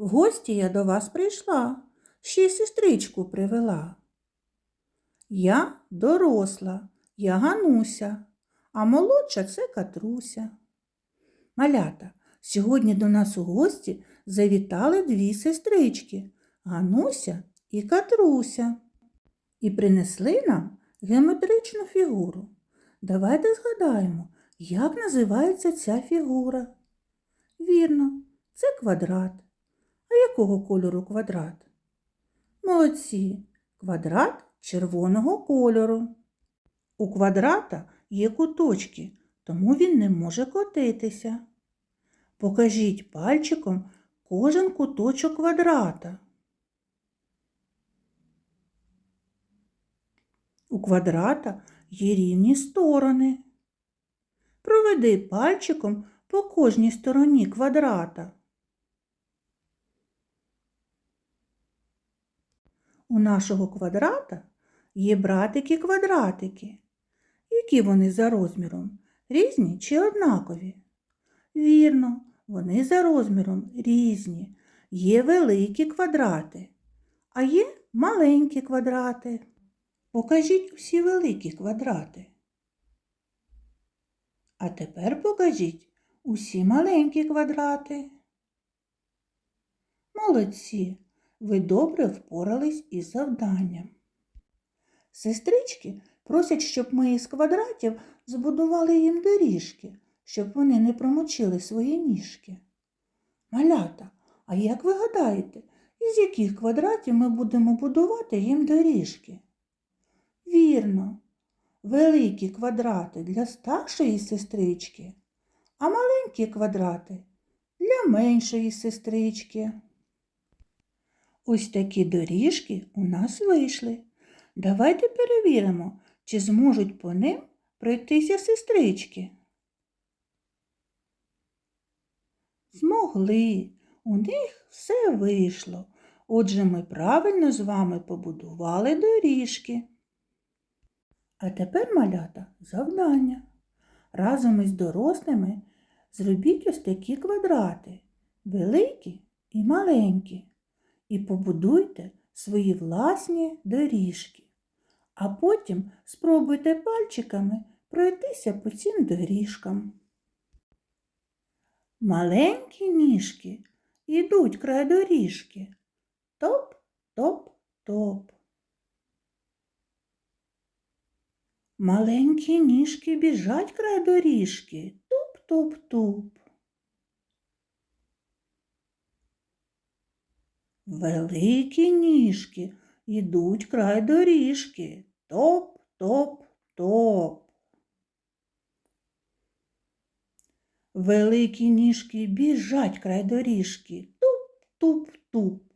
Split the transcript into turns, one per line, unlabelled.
В гості я до вас прийшла, ще сестричку привела. Я доросла, я Гануся, а молодша це Катруся. Малята, сьогодні до нас у гості завітали дві сестрички Гануся і Катруся. І принесли нам геометричну фігуру. Давайте згадаємо, як називається ця фігура. Вірно, це квадрат. Якого кольору квадрат? Молодці, квадрат червоного кольору. У квадрата є куточки, тому він не може котитися. Покажіть пальчиком кожен куточок квадрата. У квадрата є рівні сторони. Проведи пальчиком по кожній стороні квадрата. У нашого квадрата є братики-квадратики. Які вони за розміром? Різні чи однакові? Вірно, вони за розміром різні. Є великі квадрати, а є маленькі квадрати. Покажіть усі великі квадрати. А тепер покажіть усі маленькі квадрати. Молодці, ви добре впорались із завданням. Сестрички просять, щоб ми із квадратів збудували їм доріжки, щоб вони не промочили свої ніжки. Малята, а як ви гадаєте, із яких квадратів ми будемо будувати їм доріжки? Вірно, великі квадрати для старшої сестрички, а маленькі квадрати для меншої сестрички. Ось такі доріжки у нас вийшли. Давайте перевіримо, чи зможуть по ним пройтися сестрички. Змогли, у них все вийшло. Отже, ми правильно з вами побудували доріжки. А тепер, малята, завдання. Разом із дорослими зробіть ось такі квадрати, великі і маленькі, і побудуйте свої власні доріжки. А потім спробуйте пальчиками пройтися по цим доріжкам. Маленькі ніжки йдуть край доріжки. Топ, топ, топ. Маленькі ніжки біжать край доріжки. Туп-туп-туп. Великі ніжки йдуть край доріжки. Топ-топ-топ. Великі ніжки біжать край доріжки. Туп-туп-туп.